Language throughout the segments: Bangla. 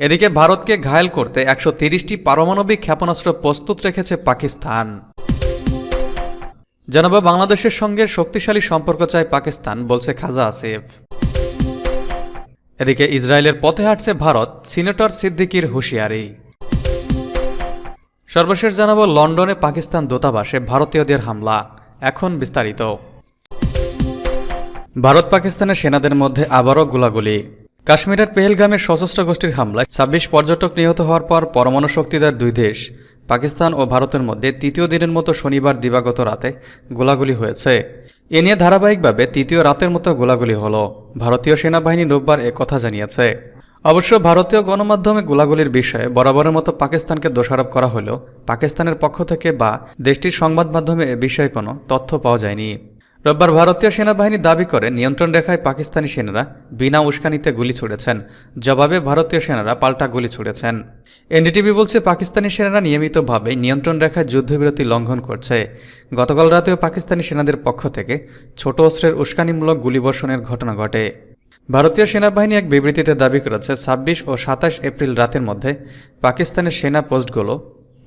এদিকে ভারতকে ঘায়েল করতে একশো তিরিশটি পারমাণবিক ক্ষেপণাস্ত্র প্রস্তুত রেখেছে পাকিস্তান। জানাব, বাংলাদেশের সঙ্গে শক্তিশালী সম্পর্ক চায় পাকিস্তান, বলছে খাজা আসিফ। এদিকে ইসরায়েলের পথে হাঁটছে ভারত, সিনেটর সিদ্দিকির হুঁশিয়ারি। সর্বশেষ জানাব, লন্ডনে পাকিস্তান দূতাবাসে ভারতীয়দের হামলা, এখন বিস্তারিত। ভারত পাকিস্তানের সেনাদের মধ্যে আবারও গোলাগুলি। কাশ্মীরের পেহেলগামের সশস্ত্র গোষ্ঠীর হামলায় ছাব্বিশ পর্যটক নিহত হওয়ার পর পরমাণু শক্তিদার দুই দেশ, পাকিস্তান ও ভারতের মধ্যে তৃতীয় দিনের মতো শনিবার দিবাগত রাতে গোলাগুলি হয়েছে। এ নিয়ে ধারাবাহিকভাবে তৃতীয় রাতের মতো গোলাগুলি হলো, ভারতীয় সেনাবাহিনী রোববার কথা জানিয়েছে। অবশ্য ভারতীয় গণমাধ্যমে গোলাগুলির বিষয়ে বরাবরের মতো পাকিস্তানকে দোষারোপ করা হলেও পাকিস্তানের পক্ষ থেকে বা দেশটির সংবাদ মাধ্যমে এ বিষয়ে কোনো তথ্য পাওয়া যায়নি। রোববার ভারতীয় সেনাবাহিনী দাবি করে নিয়ন্ত্রণ রেখায় পাকিস্তানি সেনারা বিনা উস্কানিতে গুলি ছুড়েছেন। জবাবে ভারতীয় সেনারা পাল্টা গুলি ছুড়েছেন। এনডিটিভি বলছে, পাকিস্তানি সেনারা নিয়মিতভাবে নিয়ন্ত্রণ রেখায় যুদ্ধবিরতি লঙ্ঘন করছে। গতকাল রাতেও পাকিস্তানি সেনাদের পক্ষ থেকে ছোট অস্ত্রের উস্কানিমূলক গুলিবর্ষণের ঘটনা ঘটে। ভারতীয় সেনাবাহিনী এক বিবৃতিতে দাবি করেছে, ছাব্বিশ ও সাতাশ এপ্রিল রাতের মধ্যে পাকিস্তানের সেনা পোস্টগুলো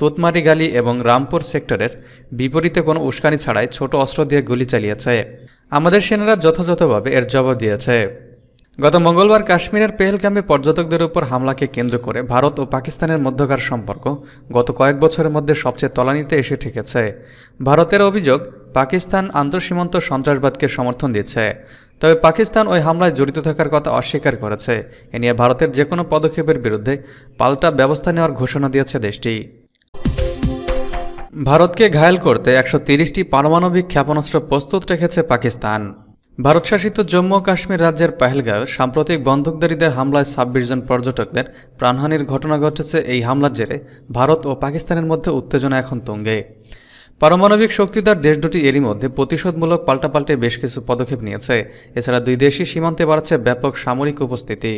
তুতমারি গালি এবং রামপুর সেক্টরের বিপরীতে কোনো উস্কানি ছাড়াই ছোট অস্ত্র দিয়ে গুলি চালিয়েছে। আমাদের সেনারা যথাযথভাবে এর জবাব দিয়েছে। গত মঙ্গলবার কাশ্মীরের পেহেলগামে পর্যটকদের উপর হামলাকে কেন্দ্র করে ভারত ও পাকিস্তানের মধ্যকার সম্পর্ক গত কয়েক বছরের মধ্যে সবচেয়ে তলানিতে এসে ঠেকেছে। ভারতের অভিযোগ, পাকিস্তান আন্তঃসীমান্ত সন্ত্রাসবাদকে সমর্থন দিচ্ছে। তবে পাকিস্তান ওই হামলায় জড়িত থাকার কথা অস্বীকার করেছে। এ নিয়ে ভারতের যে কোনো পদক্ষেপের বিরুদ্ধে পাল্টা ব্যবস্থা নেওয়ার ঘোষণা দিয়েছে দেশটি। ভারতকে ঘায়েল করতে একশো তিরিশটি পারমাণবিক ক্ষেপণাস্ত্র প্রস্তুত রেখেছে পাকিস্তান। ভারত শাসিত জম্মু কাশ্মীর রাজ্যের পাহেলগাঁও সাম্প্রতিক বন্দুকধারীদের হামলায় ছাব্বিশ জন পর্যটকদের প্রাণহানির ঘটনা ঘটেছে। এই হামলার জেরে ভারত ও পাকিস্তানের মধ্যে উত্তেজনা এখন তুঙ্গে। পারমাণবিক শক্তিদার দেশ দুটি এরই মধ্যে প্রতিশোধমূলক পাল্টাপাল্টে বেশ কিছু পদক্ষেপ নিয়েছে। এছাড়া দুই দেশই সীমান্তে বাড়ছে ব্যাপক সামরিক উপস্থিতি।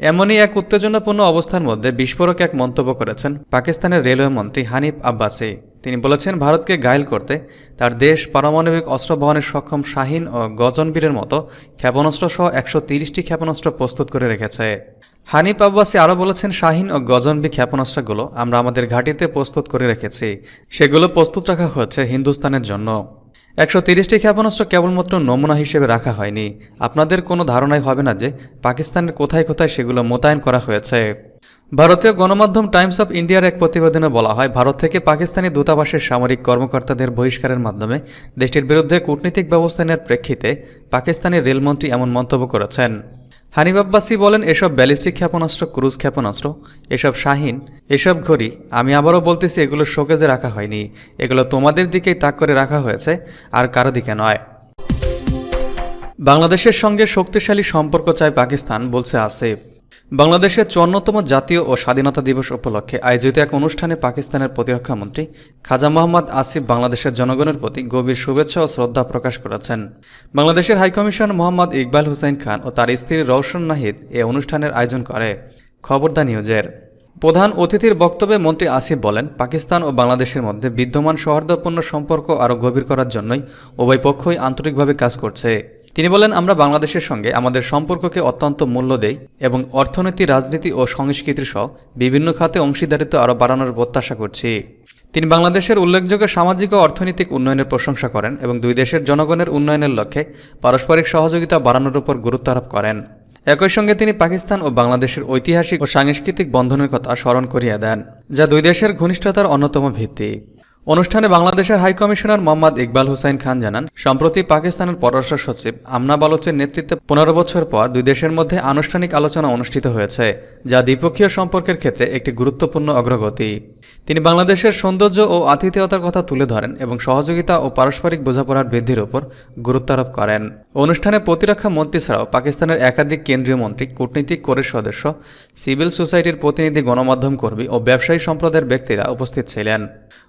এমনই এক উত্তেজনাপূর্ণ অবস্থার মধ্যে বিস্ফোরক এক মন্তব্য করেছেন পাকিস্তানের রেলওয়ে মন্ত্রী হানিফ আব্বাসি। তিনি বলেছেন, ভারতকে ঘায়েল করতে তার দেশ পারমাণবিক অস্ত্র বহনের সক্ষম শাহিন ও গজনবীরের মতো ক্ষেপণাস্ত্র সহ একশো তিরিশটি ক্ষেপণাস্ত্র প্রস্তুত করে রেখেছে। হানিফ আব্বাসি আরও বলেছেন, শাহিন ও গজনবি ক্ষেপণাস্ত্রগুলো আমরা আমাদের ঘাটিতে প্রস্তুত করে রেখেছি। সেগুলো প্রস্তুত রাখা হয়েছে হিন্দুস্তানের জন্য। একশো তিরিশটি ক্ষেপণাস্ত্র কেবলমাত্র নমুনা হিসেবে রাখা হয়নি। আপনাদের কোনো ধারণাই হবে না যে পাকিস্তানের কোথায় কোথায় সেগুলো মোতায়েন করা হয়েছে। ভারতীয় গণমাধ্যম টাইমস অফ ইন্ডিয়ার এক প্রতিবেদনে বলা হয়, ভারত থেকে পাকিস্তানি দূতাবাসের সামরিক কর্মকর্তাদের বহিষ্কারের মাধ্যমে দেশটির বিরুদ্ধে কূটনীতিক ব্যবস্থা নেওয়ার প্রেক্ষিতে পাকিস্তানি রেলমন্ত্রী এমন মন্তব্য করেছেন। হানিফ আব্বাসি বলেন, এসব ব্যালিস্টিক ক্ষেপণাস্ত্র, ক্রুজ ক্ষেপণাস্ত্র, এসব শাহিন, এসব ঘড়ি, আমি আবারও বলতেছি, এগুলো শোকেজে রাখা হয়নি। এগুলো তোমাদের দিকেই তাক করে রাখা হয়েছে, আর কারও দিকে নয়। বাংলাদেশের সঙ্গে শক্তিশালী সম্পর্ক চায় পাকিস্তান, বলছে আসিফ। বাংলাদেশের চুয়ান্নতম জাতীয় ও স্বাধীনতা দিবস উপলক্ষে আয়োজিত এক অনুষ্ঠানে পাকিস্তানের প্রতিরক্ষামন্ত্রী খাজা মোহাম্মদ আসিফ বাংলাদেশের জনগণের প্রতি গভীর শুভেচ্ছা ও শ্রদ্ধা প্রকাশ করেছেন। বাংলাদেশের হাইকমিশন মোহাম্মদ ইকবাল হুসাইন খান ও তার স্ত্রী রওশন নাহিদ এ অনুষ্ঠানের আয়োজন করে। খবরদা নিউজের প্রধান অতিথির বক্তব্যে মন্ত্রী আসিফ বলেন, পাকিস্তান ও বাংলাদেশের মধ্যে বিদ্যমান সৌহার্দ্যপূর্ণ সম্পর্ক আরও গভীর করার জন্যই উভয় পক্ষই আন্তরিকভাবে কাজ করছে। তিনি বলেন, আমরা বাংলাদেশের সঙ্গে আমাদের সম্পর্ককে অত্যন্ত মূল্য দেই এবং অর্থনীতি, রাজনীতি ও সংস্কৃতি সহ বিভিন্ন খাতে অংশীদারিত্ব আরও বাড়ানোর প্রত্যাশা করছি। তিনি বাংলাদেশের উল্লেখযোগ্য সামাজিক ও অর্থনৈতিক উন্নয়নের প্রশংসা করেন এবং দুই দেশের জনগণের উন্নয়নের লক্ষ্যে পারস্পরিক সহযোগিতা বাড়ানোর উপর গুরুত্ব আরোপ করেন। একই সঙ্গে তিনি পাকিস্তান ও বাংলাদেশের ঐতিহাসিক ও সাংস্কৃতিক বন্ধনের কথা স্মরণ করিয়ে দেন, যা দুই দেশের ঘনিষ্ঠতার অন্যতম ভিত্তি। অনুষ্ঠানে বাংলাদেশের হাইকমিশনার মোহাম্মদ ইকবাল হুসাইন খান জানান, সম্প্রতি পাকিস্তানের পররাষ্ট্র সচিব আমনা বালোচের নেতৃত্বে পনেরো বছর পর দুই দেশের মধ্যে আনুষ্ঠানিক আলোচনা অনুষ্ঠিত হয়েছে, যা দ্বিপক্ষীয় সম্পর্কের ক্ষেত্রে একটি গুরুত্বপূর্ণ অগ্রগতি। তিনি বাংলাদেশের সৌন্দর্য ও আতিথেয়তার কথা তুলে ধরেন এবং সহযোগিতা ও পারস্পরিক বোঝাপড়ার বৃদ্ধির উপর গুরুত্ব আরোপ করেন। অনুষ্ঠানে প্রতিরক্ষা মন্ত্রী ছাড়াও পাকিস্তানের একাধিক কেন্দ্রীয় মন্ত্রী, কূটনীতিক কোরের সদস্য, সিভিল সোসাইটির প্রতিনিধি, গণমাধ্যম কর্মী ও ব্যবসায়ী সম্প্রদায়ের ব্যক্তিরা উপস্থিত ছিলেন।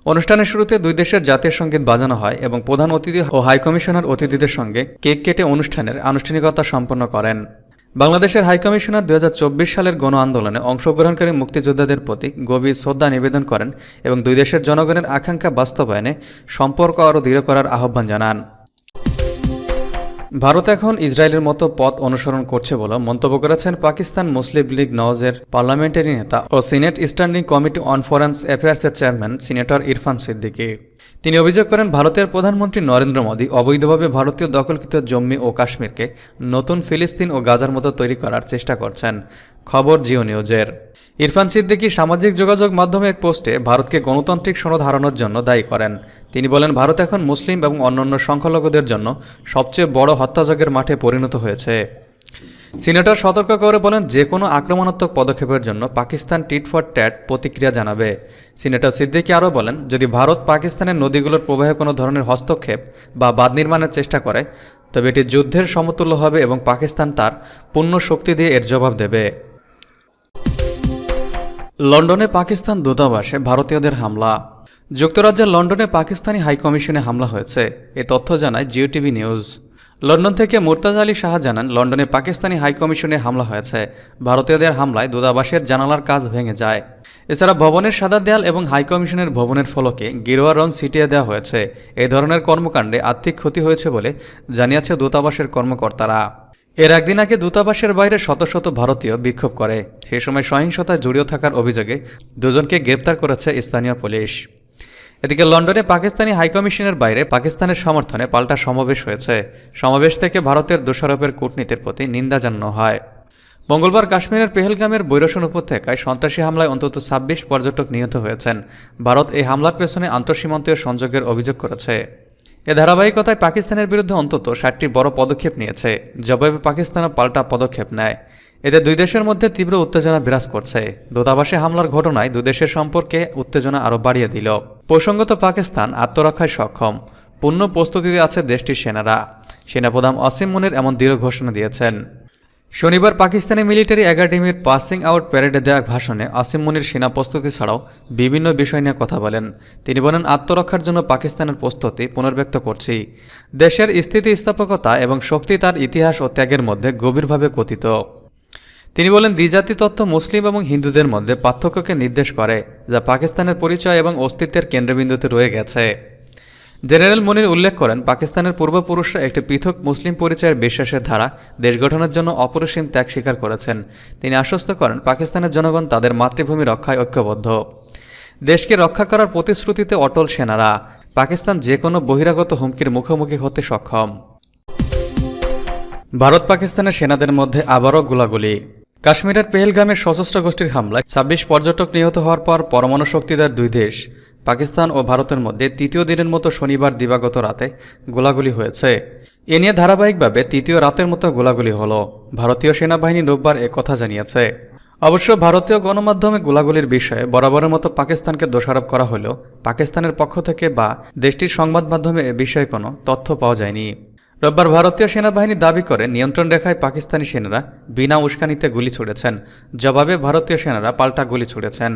অনুষ্ঠানের শুরুতে দুই দেশের জাতীয় সংগীত বাজানো হয় এবং প্রধান অতিথি ও হাইকমিশনার অতিথিদের সঙ্গে কেক কেটে অনুষ্ঠানের আনুষ্ঠানিকতা সম্পন্ন করেন। বাংলাদেশের হাইকমিশনার দু হাজার চব্বিশ সালের গণ আন্দোলনে অংশগ্রহণকারী মুক্তিযোদ্ধাদের প্রতি গভীর শ্রদ্ধা নিবেদন করেন এবং দুই দেশের জনগণের আকাঙ্ক্ষা বাস্তবায়নে সম্পর্ক আরও দৃঢ় করার আহ্বান জানান। ভারত এখন ইসরায়েলের মতো পথ অনুসরণ করছে বলে মন্তব্য করেছেন পাকিস্তান মুসলিম লীগ নওয়াজের পার্লামেন্টারি নেতা ও senate standing committee on foreign অ্যাফেয়ার্সের chairman senator Irfan Siddiqui. তিনি অভিযোগ করেন, ভারতের প্রধানমন্ত্রী নরেন্দ্র মোদী অবৈধভাবে ভারতীয় দখলকৃত জম্মু ও কাশ্মীরকে নতুন ফিলিস্তিন ও গাজার মতো তৈরি করার চেষ্টা করছেন। খবর জিও নিউজের। ইরফান সিদ্দিকী সামাজিক যোগাযোগ মাধ্যমে এক পোস্টে ভারতকে গণতান্ত্রিক সনদ হারানোর জন্য দায়ী করেন। তিনি বলেন, ভারত এখন মুসলিম এবং অন্যান্য সংখ্যালঘুদের জন্য সবচেয়ে বড় হত্যাযজ্ঞের মাঠে পরিণত হয়েছে। সিনেটর সতর্ক করে বলেন যে কোনো আক্রমণাত্মক পদক্ষেপের জন্য পাকিস্তান টিট ফর ট্যাট প্রতিক্রিয়া জানাবে। সিনেটর সিদ্দিকি আরও বলেন, যদি ভারত পাকিস্তানের নদীগুলোর প্রবাহে কোনো ধরনের হস্তক্ষেপ বা বাঁধ নির্মাণের চেষ্টা করে, তবে এটি যুদ্ধের সমতুল্য হবে এবং পাকিস্তান তার পূর্ণ শক্তি দিয়ে এর জবাব দেবে। লন্ডনে পাকিস্তান দূতাবাসে ভারতীয়দের হামলা। যুক্তরাজ্যের লন্ডনে পাকিস্তানি হাইকমিশনে হামলা হয়েছে। এ তথ্য জানায় জিও টিভি নিউজ। লন্ডন থেকে মুর্তাজা আলী শাহ জানান, লন্ডনে পাকিস্তানি হাইকমিশনে হামলা হয়েছে। ভারতীয়দের হামলায় দূতাবাসের জানালার কাজ ভেঙে যায়। এছাড়া ভবনের সাদা দেয়াল এবং হাইকমিশনের ভবনের ফলকে গেরুয়া রং ছিটিয়ে দেওয়া হয়েছে। এ ধরনের কর্মকাণ্ডে আর্থিক ক্ষতি হয়েছে বলে জানিয়েছে দূতাবাসের কর্মকর্তারা। এর একদিন আগে দূতাবাসের বাইরে শত শত ভারতীয় বিক্ষোভ করে। সে সময় সহিংসতায় জড়িত থাকার অভিযোগে দুজনকে গ্রেপ্তার করেছে স্থানীয় পুলিশ। এদিকে লন্ডনে পাকিস্তানি হাইকমিশনের বাইরে পাকিস্তানের সমর্থনে পাল্টা সমাবেশ হয়েছে। সমাবেশ থেকে ভারতের দোষারোপের কূটনীতির প্রতি নিন্দা জানানো হয়। মঙ্গলবার কাশ্মীরের পেহেলগামের বৈরসন উপত্যকায় সন্ত্রাসী হামলায় অন্তত ছাব্বিশ পর্যটক নিহত হয়েছেন। ভারত এই হামলার পেছনে আন্তঃসীমান্তীয় সংযোগের অভিযোগ করেছে। এ ধারাবাহিকতায় পাকিস্তানের বিরুদ্ধে অন্তত ষাটটি বড় পদক্ষেপ নিয়েছে। জবাবে পাকিস্তানও পাল্টা পদক্ষেপ নেয়। এতে দুই দেশের মধ্যে তীব্র উত্তেজনা বিরাজ করছে। দূতাবাসে হামলার ঘটনায় দুই দেশের সম্পর্কে উত্তেজনা আরও বাড়িয়ে দিল। প্রসঙ্গত পাকিস্তান আত্মরক্ষায় সক্ষম। পূর্ণ প্রস্তুতিতে আছে দেশটির সেনারা। সেনাপ্রধান অসীম মুনির এমন দৃঢ় ঘোষণা দিয়েছেন। শনিবার পাকিস্তানি মিলিটারি একাডেমির পাসিং আউট প্যারেডে দেওয়া ভাষণে আসিম মুনির সেনা প্রস্তুতি ছাড়াও বিভিন্ন বিষয় নিয়ে কথা বলেন। তিনি বলেন, আত্মরক্ষার জন্য পাকিস্তানের প্রস্তুতি পুনর্ব্যক্ত করছি। দেশের স্থিতিস্থাপকতা এবং শক্তি তার ইতিহাস ও ত্যাগের মধ্যে গভীরভাবে কথিত। তিনি বলেন দ্বিজাতি তত্ত্ব মুসলিম এবং হিন্দুদের মধ্যে পার্থক্যকে নির্দেশ করে, যা পাকিস্তানের পরিচয় এবং অস্তিত্বের কেন্দ্রবিন্দুতে রয়ে গেছে। জেনারেল মনির উল্লেখ করেন, পাকিস্তানের পূর্বপুরুষরা একটি পৃথক মুসলিম পরিচয়ের বিশ্বাসের ধারা দেশ গঠনের জন্য অপরিসীম ত্যাগ স্বীকার করেছেন। তিনি আশ্বস্ত করেন, পাকিস্তানের জনগণ তাদের মাতৃভূমি রক্ষায় ঐক্যবদ্ধ। দেশকে রক্ষা করার প্রতিশ্রুতিতে অটল সেনারা, পাকিস্তান যে কোনো বহিরাগত হুমকির মুখোমুখি হতে সক্ষম। ভারত পাকিস্তানের সেনাদের মধ্যে আবারও গোলাগুলি। কাশ্মীরের পেহেলগামের সশস্ত্র গোষ্ঠীর হামলায় ছাব্বিশ পর্যটক নিহত হওয়ার পর পরমাণু শক্তিদার দুই দেশ, পাকিস্তান ও ভারতের মধ্যে তৃতীয় দিনের মতো শনিবার দিবাগত রাতে গোলাগুলি হয়েছে। এ নিয়ে ধারাবাহিকভাবে তৃতীয় রাতের মতো গোলাগুলি হলো, ভারতীয় সেনাবাহিনী রোববার কথা জানিয়েছে। অবশ্য ভারতীয় গণমাধ্যমে গোলাগুলির বিষয়ে বরাবরের মতো পাকিস্তানকে দোষারোপ করা হলেও পাকিস্তানের পক্ষ থেকে বা দেশটির সংবাদ মাধ্যমে এ বিষয়ে কোনো তথ্য পাওয়া যায়নি। রোববার ভারতীয় সেনাবাহিনী দাবি করে নিয়ন্ত্রণ রেখায় পাকিস্তানি সেনারা বিনা উস্কানিতে গুলি ছুড়েছেন। জবাবে ভারতীয় সেনারা পাল্টা গুলি ছুড়েছেন।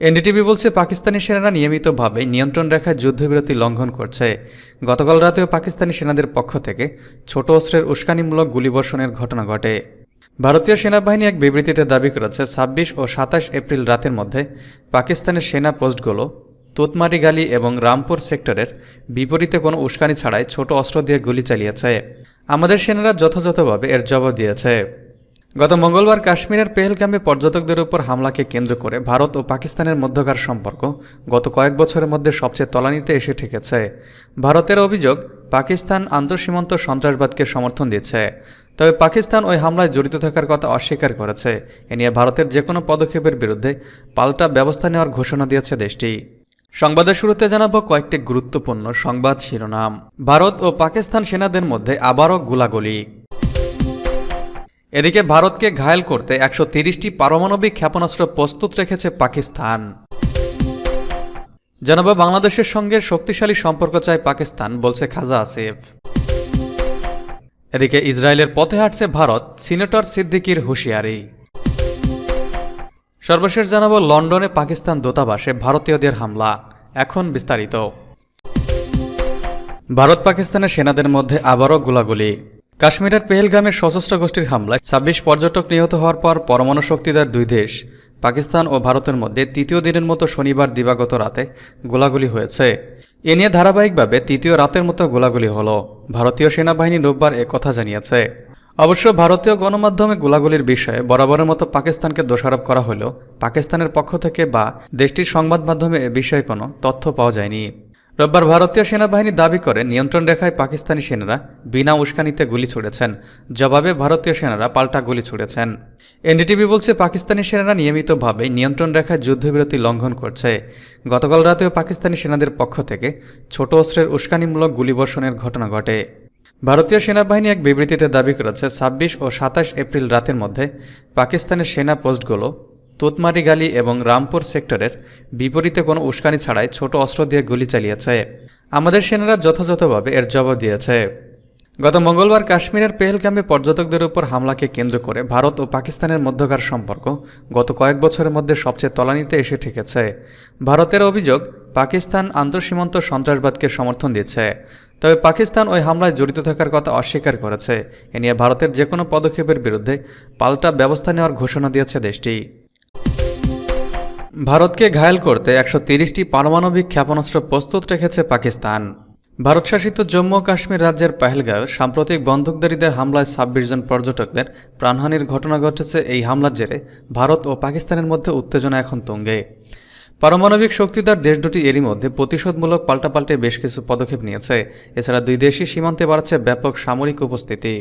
এনডিটিভি বলছে, পাকিস্তানি সেনারা নিয়মিতভাবে নিয়ন্ত্রণ রেখায় যুদ্ধবিরতি লঙ্ঘন করছে। গতকাল রাতেও পাকিস্তানি সেনাদের পক্ষ থেকে ছোট অস্ত্রের উস্কানিমূলক গুলিবর্ষণের ঘটনা ঘটে। ভারতীয় সেনাবাহিনী এক বিবৃতিতে দাবি করেছে, ছাব্বিশ ও সাতাশ এপ্রিল রাতের মধ্যে পাকিস্তানের সেনা পোস্টগুলো তুতমারি গালি এবং রামপুর সেক্টরের বিপরীতে কোনো উস্কানি ছাড়াই ছোট অস্ত্র দিয়ে গুলি চালিয়েছে। আমাদের সেনারা যথাযথভাবে এর জবাব দিয়েছে। গত মঙ্গলবার কাশ্মীরের পেহেলগামে পর্যটকদের উপর হামলাকে কেন্দ্র করে ভারত ও পাকিস্তানের মধ্যকার সম্পর্ক গত কয়েক বছরের মধ্যে সবচেয়ে তলানিতে এসে ঠেকেছে। ভারতের অভিযোগ, পাকিস্তান আন্তঃসীমান্ত সন্ত্রাসবাদকে সমর্থন দিচ্ছে। তবে পাকিস্তান ওই হামলায় জড়িত থাকার কথা অস্বীকার করেছে। এ নিয়ে ভারতের যে কোনো পদক্ষেপের বিরুদ্ধে পাল্টা ব্যবস্থা নেওয়ার ঘোষণা দিয়েছে দেশটি। সংবাদের শুরুতে জানাব কয়েকটি গুরুত্বপূর্ণ সংবাদ শিরোনাম। ভারত ও পাকিস্তান সেনাদের মধ্যে আবারও গোলাগুলি। এদিকে ভারতকে ঘায়েল করতে একশো তিরিশটি পারমাণবিক ক্ষেপণাস্ত্র প্রস্তুত রেখেছে পাকিস্তান। জানাব বাংলাদেশের সঙ্গে শক্তিশালী সম্পর্ক চায় পাকিস্তান, বলছে খাজা আসিফ। এদিকে ইসরায়েলের পথে হাঁটছে ভারত, সিনেটর সিদ্দিকির হুঁশিয়ারি। সর্বশেষ জানাব, লন্ডনে পাকিস্তান দূতাবাসে ভারতীয়দের হামলা। এখন বিস্তারিত। ভারত পাকিস্তানের সেনাদের মধ্যে আবারও গোলাগুলি। কাশ্মীরের পেহেলগামের সশস্ত্র গোষ্ঠীর হামলায় ছাব্বিশ পর্যটক নিহত হওয়ার পর পরমাণু শক্তিদার দুই দেশ, পাকিস্তান ও ভারতের মধ্যে তৃতীয় দিনের মতো শনিবার দিবাগত রাতে গোলাগুলি হয়েছে। এ নিয়ে ধারাবাহিকভাবে তৃতীয় রাতের মতো গোলাগুলি হল, ভারতীয় সেনাবাহিনী রোববার কথা জানিয়েছে। অবশ্য ভারতীয় গণমাধ্যমে গোলাগুলির বিষয়ে বরাবরের মতো পাকিস্তানকে দোষারোপ করা হলেও পাকিস্তানের পক্ষ থেকে বা দেশটির সংবাদ মাধ্যমে এ বিষয়ে কোনো তথ্য পাওয়া যায়নি। রোববার ভারতীয় সেনাবাহিনী দাবি করে, নিয়ন্ত্রণ রেখায় পাকিস্তানি সেনারা বিনা উস্কানিতে গুলি ছুড়েছেন। জবাবে ভারতীয় সেনারা পাল্টা গুলি ছুড়েছেন। এনডিটিভি বলছে, পাকিস্তানি সেনারা নিয়মিতভাবে নিয়ন্ত্রণ রেখায় যুদ্ধবিরতি লঙ্ঘন করছে। গতকাল রাতেও পাকিস্তানি সেনাদের পক্ষ থেকে ছোট অস্ত্রের উস্কানিমূলক গুলিবর্ষণের ঘটনা ঘটে। ভারতীয় সেনাবাহিনী এক বিবৃতিতে দাবি করেছে, ছাব্বিশ ও সাতাশ এপ্রিল রাতের মধ্যে পাকিস্তানের সেনা পোস্টগুলো তুতমারি গালি এবং রামপুর সেক্টরের বিপরীতে কোনো উস্কানি ছাড়াই ছোট অস্ত্র দিয়ে গুলি চালিয়েছে। আমাদের সেনারা যথাযথভাবে এর জবাব দিয়েছে। গত মঙ্গলবার কাশ্মীরের পেহেলগামে পর্যটকদের উপর হামলাকে কেন্দ্র করে ভারত ও পাকিস্তানের মধ্যকার সম্পর্ক গত কয়েক বছরের মধ্যে সবচেয়ে তলানিতে এসে ঠেকেছে। ভারতের অভিযোগ, পাকিস্তান আন্তঃসীমান্ত সন্ত্রাসবাদকে সমর্থন দিচ্ছে। তবে পাকিস্তান ওই হামলায় জড়িত থাকার কথা অস্বীকার করেছে। এ নিয়ে ভারতের যে কোনো পদক্ষেপের বিরুদ্ধে পাল্টা ব্যবস্থা নেওয়ার ঘোষণা দিয়েছে দেশটি। ভারতকে ঘায়েল করতে একশো তিরিশটি পারমাণবিক ক্ষেপণাস্ত্র প্রস্তুত রেখেছে পাকিস্তান। ভারত শাসিত জম্মু ও কাশ্মীর রাজ্যের পাহেলগাঁও সাম্প্রতিক বন্দুকধারীদের হামলায় ছাব্বিশ জন পর্যটকদের প্রাণহানির ঘটনা ঘটেছে। এই হামলার জেরে ভারত ও পাকিস্তানের মধ্যে উত্তেজনা এখন তুঙ্গে। পারমাণবিক শক্তিধর দেশ দুটি এরই মধ্যে প্রতিশোধমূলক পাল্টাপাল্টে বেশ কিছু পদক্ষেপ নিয়েছে। এছাড়া দুই দেশই সীমান্তে বাড়ছে ব্যাপক সামরিক উপস্থিতি।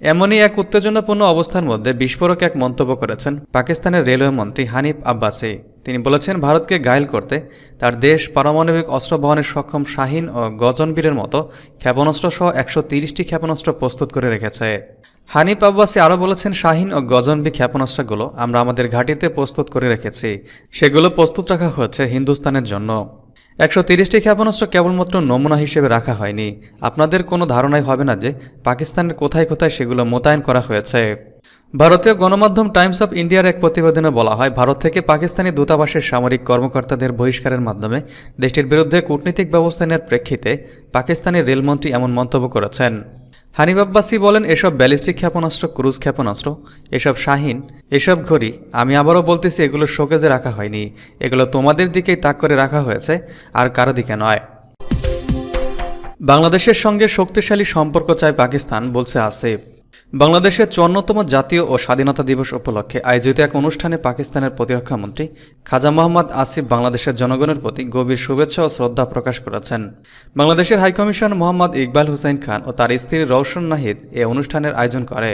এমনই এক উত্তেজনাপূর্ণ অবস্থার মধ্যে বিস্ফোরক এক মন্তব্য করেছেন পাকিস্তানের রেলওয়ে মন্ত্রী হানিফ আব্বাসি। তিনি বলেছেন, ভারতকে ঘায়েল করতে তার দেশ পারমাণবিক অস্ত্র বহনের সক্ষম শাহিন ও গজনবীরের মতো ক্ষেপণাস্ত্র সহ একশো তিরিশটি ক্ষেপণাস্ত্র প্রস্তুত করে রেখেছে। হানিফ আব্বাসি আরও বলেছেন, শাহিন ও গজনবি ক্ষেপণাস্ত্রগুলো আমরা আমাদের ঘাঁটিতে প্রস্তুত করে রেখেছি। সেগুলো প্রস্তুত রাখা হয়েছে হিন্দুস্তানের জন্য। একশো তিরিশটি ক্ষেপণাস্ত্র কেবলমাত্র নমুনা হিসেবে রাখা হয়নি। আপনাদের কোনো ধারণাই হবে না যে পাকিস্তানের কোথায় কোথায় সেগুলো মোতায়েন করা হয়েছে। ভারতীয় গণমাধ্যম টাইমস অফ ইন্ডিয়ার এক প্রতিবেদনে বলা হয়, ভারত থেকে পাকিস্তানি দূতাবাসের সামরিক কর্মকর্তাদের বহিষ্কারের মাধ্যমে দেশটির বিরুদ্ধে কূটনীতিক ব্যবস্থা নেওয়ার প্রেক্ষিতে পাকিস্তানি রেলমন্ত্রী এমন মন্তব্য করেছেন। হানিফ আব্বাসি বলেন, এসব ব্যালিস্টিক ক্ষেপণাস্ত্র, ক্রুজ ক্ষেপণাস্ত্র, এসব শাহিন, এসব ঘড়ি, আমি আবারও বলতেছি, এগুলো শোকেজে রাখা হয়নি। এগুলো তোমাদের দিকেই তাক করে রাখা হয়েছে, আর কারও দিকে নয়। বাংলাদেশের সঙ্গে শক্তিশালী সম্পর্ক চায় পাকিস্তান, বলছে আসিফ। বাংলাদেশের চুয়ান্নতম জাতীয় ও স্বাধীনতা দিবস উপলক্ষে আয়োজিত এক অনুষ্ঠানে পাকিস্তানের প্রতিরক্ষামন্ত্রী খাজা মোহাম্মদ আসিফ বাংলাদেশের জনগণের প্রতি গভীর শুভেচ্ছা ও শ্রদ্ধা প্রকাশ করেছেন। বাংলাদেশের হাইকমিশন মোহাম্মদ ইকবাল হুসাইন খান ও তার স্ত্রী রওশন নাহিদ এ অনুষ্ঠানের আয়োজন করে।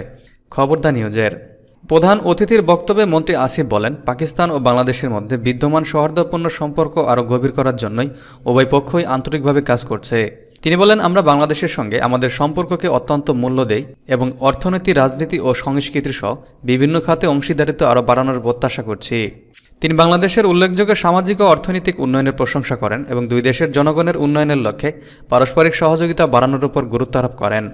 খবরদা নিউজের। প্রধান অতিথির বক্তব্যে মন্ত্রী আসিফ বলেন, পাকিস্তান ও বাংলাদেশের মধ্যে বিদ্যমান সৌহার্দ্যপূর্ণ সম্পর্ক আরও গভীর করার জন্যই উভয় পক্ষই আন্তরিকভাবে কাজ করছে। তিনি বলেন, আমরা বাংলাদেশের সঙ্গে আমাদের সম্পর্ককে অত্যন্ত মূল্য দেই এবং অর্থনীতি, রাজনীতি ও সংস্কৃতি সহ বিভিন্ন খাতে অংশীদারিত্ব আরও বাড়ানোর প্রত্যাশা করছি। তিনি বাংলাদেশের উল্লেখযোগ্য সামাজিক ও অর্থনৈতিক উন্নয়নের প্রশংসা করেন এবং দুই দেশের জনগণের উন্নয়নের লক্ষ্যে পারস্পরিক সহযোগিতা বাড়ানোর উপর গুরুত্ব আরোপ করেন।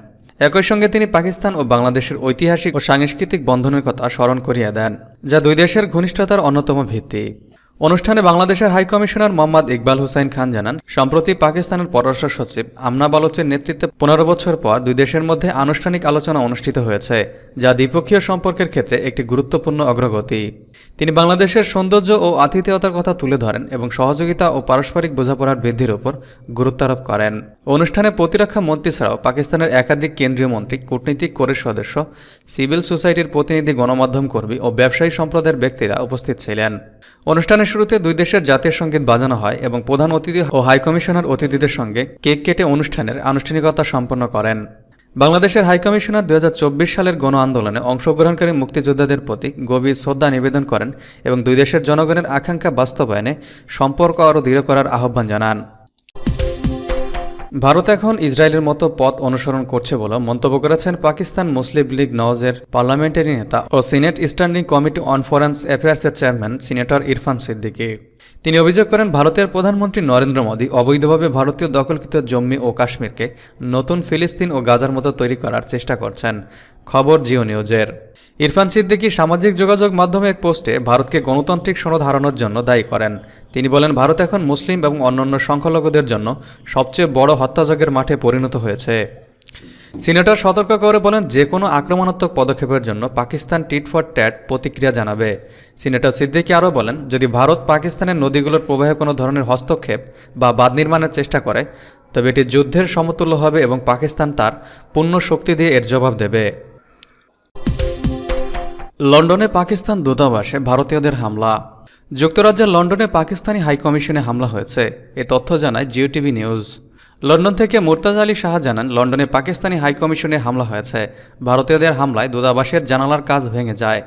একই সঙ্গে তিনি পাকিস্তান ও বাংলাদেশের ঐতিহাসিক ও সাংস্কৃতিক বন্ধনের কথা স্মরণ করিয়ে দেন, যা দুই দেশের ঘনিষ্ঠতার অন্যতম ভিত্তি। অনুষ্ঠানে বাংলাদেশের হাইকমিশনার মোহাম্মদ ইকবাল হুসাইন খান জানান, সম্প্রতি পাকিস্তানের পররাষ্ট্র সচিব আমনা বালোচের নেতৃত্বে পনেরো বছর পর দুই দেশের মধ্যে আনুষ্ঠানিক আলোচনা অনুষ্ঠিত হয়েছে, যা দ্বিপক্ষীয় সম্পর্কের ক্ষেত্রে একটি গুরুত্বপূর্ণ অগ্রগতি। তিনি বাংলাদেশের সৌন্দর্য ও আতিথেয়তার কথা তুলে ধরেন এবং সহযোগিতা ও পারস্পরিক বোঝাপড়ার বৃদ্ধির উপর গুরুত্ব আরোপ করেন। অনুষ্ঠানে প্রতিরক্ষা মন্ত্রী ছাড়াও পাকিস্তানের একাধিক কেন্দ্রীয় মন্ত্রী, কূটনীতিক কোরের সদস্য, সিভিল সোসাইটির প্রতিনিধি, গণমাধ্যম কর্মী ও ব্যবসায়ী সম্প্রদায়ের ব্যক্তিরা উপস্থিত ছিলেন। অনুষ্ঠানের শুরুতে দুই দেশের জাতীয় সংগীত বাজানো হয় এবং প্রধান অতিথি ও হাইকমিশনার অতিথিদের সঙ্গে কেক কেটে অনুষ্ঠানের আনুষ্ঠানিকতা সম্পন্ন করেন। বাংলাদেশের হাইকমিশনার দু হাজার চব্বিশ সালের গণ আন্দোলনে অংশগ্রহণকারী মুক্তিযোদ্ধাদের প্রতি গভীর শ্রদ্ধা নিবেদন করেন এবং দুই দেশের জনগণের আকাঙ্ক্ষা বাস্তবায়নে সম্পর্ক আরও দৃঢ় করার আহ্বান জানান। ভারত এখন ইসরায়েলের মতো পথ অনুসরণ করছে বলে মন্তব্য করেছেন পাকিস্তান মুসলিম লীগ নওয়াজের পার্লামেন্টারি নেতা ও senate standing committee on foreign অ্যাফেয়ার্সের chairman senator Irfan Siddiqui. তিনি অভিযোগ করেন, ভারতের প্রধানমন্ত্রী নরেন্দ্র মোদী অবৈধভাবে ভারতীয় দখলকৃত জম্মু ও কাশ্মীরকে নতুন ফিলিস্তিন ও গাজার মতো তৈরি করার চেষ্টা করছেন। খবর জিও নিউজের। ইরফান সিদ্দিকী সামাজিক যোগাযোগ মাধ্যমে এক পোস্টে ভারতকে গণতান্ত্রিক সনদ হারানোর জন্য দায়ী করেন। তিনি বলেন, ভারত এখন মুসলিম এবং অন্যান্য সংখ্যালঘুদের জন্য সবচেয়ে বড় হত্যাযজ্ঞের মাঠে পরিণত হয়েছে। সিনেটর সতর্ক করে বলেন, যে কোনো আক্রমণাত্মক পদক্ষেপের জন্য পাকিস্তান টিট ফর ট্যাট প্রতিক্রিয়া জানাবে। সিনেটর সিদ্দিকী আরও বলেন, যদি ভারত পাকিস্তানের নদীগুলোর প্রবাহে কোনো ধরনের হস্তক্ষেপ বা বাঁধ নির্মাণের চেষ্টা করে, তবে এটি যুদ্ধের সমতুল্য হবে এবং পাকিস্তান তার পূর্ণ শক্তি দিয়ে এর জবাব দেবে। লন্ডনে পাকিস্তান দূতাবাসে ভারতীয়দের হামলা। যুক্তরাজ্যের লন্ডনে পাকিস্তানি হাইকমিশনে হামলা হয়েছে। এ তথ্য জানায় জিও টিভি নিউজ। লন্ডন থেকে মোর্তাজ আলী শাহ জানান, লন্ডনে পাকিস্তানি হাইকমিশনে হামলা হয়েছে। ভারতীয়দের হামলায় দূতাবাসের জানালার কাজ ভেঙে যায়।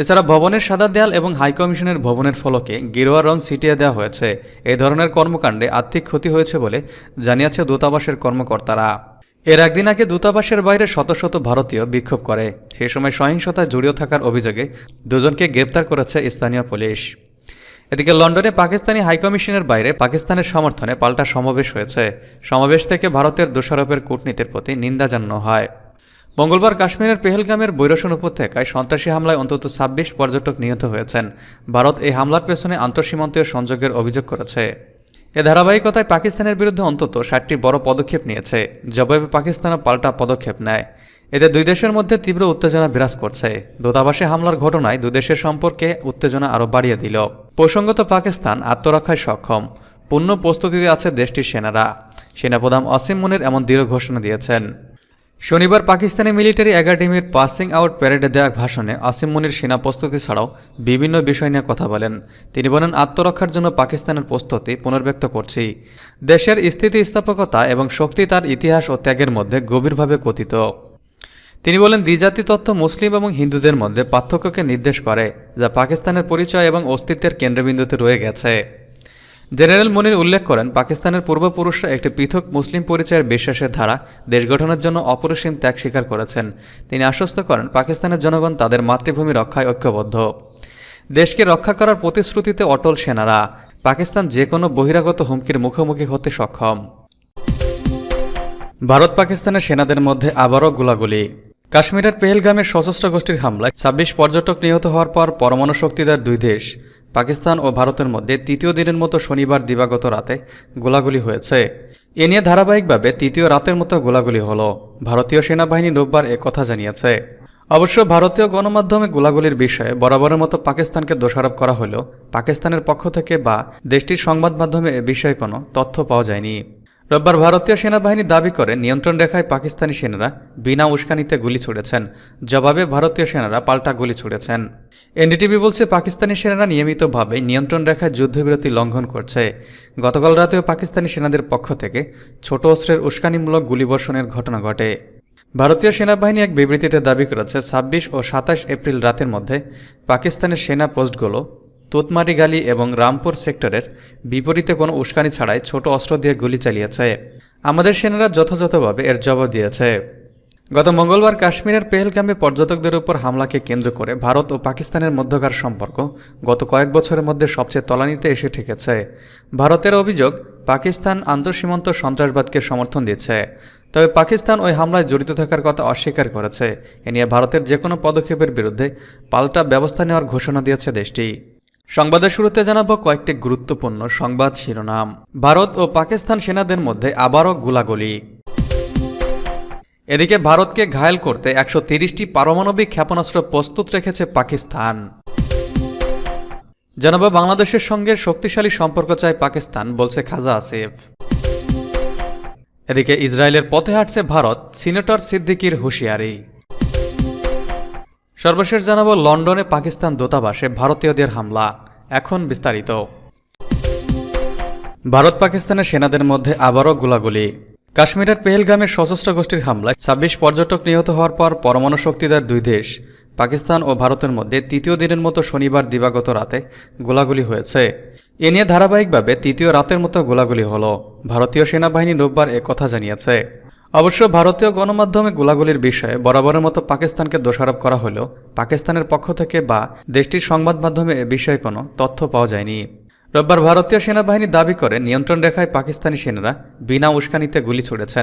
এছাড়া ভবনের সাদা দেয়াল এবং হাইকমিশনের ভবনের ফলকে গেরুয়া রং ছিটিয়ে দেওয়া হয়েছে। এ ধরনের কর্মকাণ্ডে আর্থিক ক্ষতি হয়েছে বলে জানিয়েছে দূতাবাসের কর্মকর্তারা। এর একদিন আগে দূতাবাসের বাইরে শত শত ভারতীয় বিক্ষোভ করে। সে সময় সহিংসতায় জড়িয়ে থাকার অভিযোগে দুজনকে গ্রেপ্তার করেছে স্থানীয় পুলিশ। এদিকে লন্ডনে পাকিস্তানি হাইকমিশনের বাইরে পাকিস্তানের সমর্থনে পাল্টা সমাবেশ হয়েছে। সমাবেশ থেকে ভারতের দোষারোপের কূটনীতির প্রতি নিন্দা জানানো হয়। মঙ্গলবার কাশ্মীরের পেহেলগামের বৈরসন উপত্যকায় সন্ত্রাসী হামলায় অন্তত ছাব্বিশ পর্যটক নিহত হয়েছেন। ভারত এই হামলার পেছনে আন্তঃসীমান্তীয় সংযোগের অভিযোগ করেছে। এ ধারাবাহিকতায় পাকিস্তানের বিরুদ্ধে অন্তত ষাটটি বড় পদক্ষেপ নিয়েছে। জবাবে পাকিস্তানও পাল্টা পদক্ষেপ নেয়। এতে দুই দেশের মধ্যে তীব্র উত্তেজনা বিরাজ করছে। দূতাবাসে হামলার ঘটনায় দুই দেশের সম্পর্কে উত্তেজনা আরও বাড়িয়ে দিল। প্রসঙ্গত পাকিস্তান আত্মরক্ষায় সক্ষম। পূর্ণ প্রস্তুতিতে আছে দেশটির সেনারা। সেনাপ্রধান অসীম মুনির এমন দৃঢ় ঘোষণা দিয়েছেন। শনিবার পাকিস্তানি মিলিটারি একাডেমির পাসিং আউট প্যারেডে দেওয়া ভাষণে আসিম মুনির সেনা প্রস্তুতি ছাড়াও বিভিন্ন বিষয় নিয়ে কথা বলেন। তিনি বলেন, আত্মরক্ষার জন্য পাকিস্তানের প্রস্তুতি পুনর্ব্যক্ত করছি। দেশের স্থিতিস্থাপকতা এবং শক্তি তার ইতিহাস ও ত্যাগের মধ্যে গভীরভাবে কথিত। তিনি বলেন, দ্বিজাতি তত্ত্ব মুসলিম এবং হিন্দুদের মধ্যে পার্থক্যকে নির্দেশ করে, যা পাকিস্তানের পরিচয় এবং অস্তিত্বের কেন্দ্রবিন্দুতে রয়ে গেছে। জেনারেল মনির উল্লেখ করেন, পাকিস্তানের পূর্বপুরুষরা একটি পৃথক মুসলিম পরিচয়ের বিশ্বাসের ধারা দেশ গঠনের জন্য অপরিসীম ত্যাগ স্বীকার করেছেন। তিনি আশ্বস্ত করেন, পাকিস্তানের জনগণ তাদের মাতৃভূমি রক্ষায় ঐক্যবদ্ধ। দেশকে রক্ষা করার প্রতিশ্রুতিতে অটল সেনারা। পাকিস্তান যে কোনো বহিরাগত হুমকির মুখোমুখি হতে সক্ষম। ভারত পাকিস্তানের সেনাদের মধ্যে আবারও গোলাগুলি। কাশ্মীরের পেহেলগামের সশস্ত্র গোষ্ঠীর হামলায় ছাব্বিশ পর্যটক নিহত হওয়ার পর পরমাণু শক্তিদার দুই দেশ পাকিস্তান ও ভারতের মধ্যে তৃতীয় দিনের মতো শনিবার দিবাগত রাতে গোলাগুলি হয়েছে। এ নিয়ে ধারাবাহিকভাবে তৃতীয় রাতের মতো গোলাগুলি হল। ভারতীয় সেনাবাহিনী রোববার কথা জানিয়েছে। অবশ্য ভারতীয় গণমাধ্যমে গোলাগুলির বিষয়ে বরাবরের মতো পাকিস্তানকে দোষারোপ করা হলেও পাকিস্তানের পক্ষ থেকে বা দেশটির সংবাদ মাধ্যমে এ বিষয়ে কোনো তথ্য পাওয়া যায়নি। রোববার ভারতীয় সেনাবাহিনী দাবি করে নিয়ন্ত্রণ রেখায় পাকিস্তানি সেনারা বিনা উস্কানিতে গুলি ছুড়েছেন। জবাবে ভারতীয় সেনারা পাল্টা গুলি ছুড়েছেন। এনডিটিভি বলছে, পাকিস্তানি সেনারা নিয়মিতভাবে নিয়ন্ত্রণ রেখায় যুদ্ধবিরতি লঙ্ঘন করছে। গতকাল রাতেও পাকিস্তানি সেনাদের পক্ষ থেকে ছোট অস্ত্রের উস্কানিমূলক গুলিবর্ষণের ঘটনা ঘটে। ভারতীয় সেনাবাহিনী এক বিবৃতিতে দাবি করেছে, ছাব্বিশ ও সাতাশ এপ্রিল রাতের মধ্যে পাকিস্তানের সেনা পোস্টগুলো তুতমারি গালি এবং রামপুর সেক্টরের বিপরীতে কোনো উস্কানি ছাড়াই ছোট অস্ত্র দিয়ে গুলি চালিয়েছে। আমাদের সেনারা যথাযথভাবে এর জবাব দিয়েছে। গত মঙ্গলবার কাশ্মীরের পেহেলগামে পর্যটকদের উপর হামলাকে কেন্দ্র করে ভারত ও পাকিস্তানের মধ্যকার সম্পর্ক গত কয়েক বছরের মধ্যে সবচেয়ে তলানিতে এসে ঠেকেছে। ভারতের অভিযোগ, পাকিস্তান আন্তঃসীমান্ত সন্ত্রাসবাদকে সমর্থন দিচ্ছে। তবে পাকিস্তান ওই হামলায় জড়িত থাকার কথা অস্বীকার করেছে। এ নিয়ে ভারতের যে কোনো পদক্ষেপের বিরুদ্ধে পাল্টা ব্যবস্থা নেওয়ার ঘোষণা দিয়েছে দেশটি। সংবাদের শুরুতে জানাব কয়েকটি গুরুত্বপূর্ণ সংবাদ শিরোনাম। ভারত ও পাকিস্তান সেনাদের মধ্যে আবারও গোলাগুলি। এদিকে ভারতকে ঘায়েল করতে একশো তিরিশটি পারমাণবিক ক্ষেপণাস্ত্র প্রস্তুত রেখেছে পাকিস্তান। জানাব বাংলাদেশের সঙ্গে শক্তিশালী সম্পর্ক চায় পাকিস্তান, বলছে খাজা আসিফ। এদিকে ইসরায়েলের পথে হাঁটছে ভারত, সিনেটর সিদ্দিকির হুঁশিয়ারি। সর্বশেষ জানাব লন্ডনে পাকিস্তান দূতাবাসে ভারতীয়দের হামলা। এখন বিস্তারিত। ভারত পাকিস্তানের সেনাদের মধ্যে আবারও গোলাগুলি। কাশ্মীরের পেহেলগামের সশস্ত্র গোষ্ঠীর হামলায় ছাব্বিশ পর্যটক নিহত হওয়ার পর পরমাণু শক্তিদার দুই দেশ, পাকিস্তান ও ভারতের মধ্যে তৃতীয় দিনের মতো শনিবার দিবাগত রাতে গোলাগুলি হয়েছে। এ নিয়ে ধারাবাহিকভাবে তৃতীয় রাতের মতো গোলাগুলি হল, ভারতীয় সেনাবাহিনী রোববার কথা জানিয়েছে। অবশ্য ভারতীয় গণমাধ্যমে গোলাগুলির বিষয়ে বরাবরের মতো পাকিস্তানকে দোষারোপ করা হলেও পাকিস্তানের পক্ষ থেকে বা দেশটির সংবাদ মাধ্যমে এ বিষয়ে কোনো তথ্য পাওয়া যায়নি। রোববার ভারতীয় সেনাবাহিনী দাবি করে নিয়ন্ত্রণ রেখায় পাকিস্তানি সেনারা বিনা উস্কানিতে গুলি ছুড়েছেন।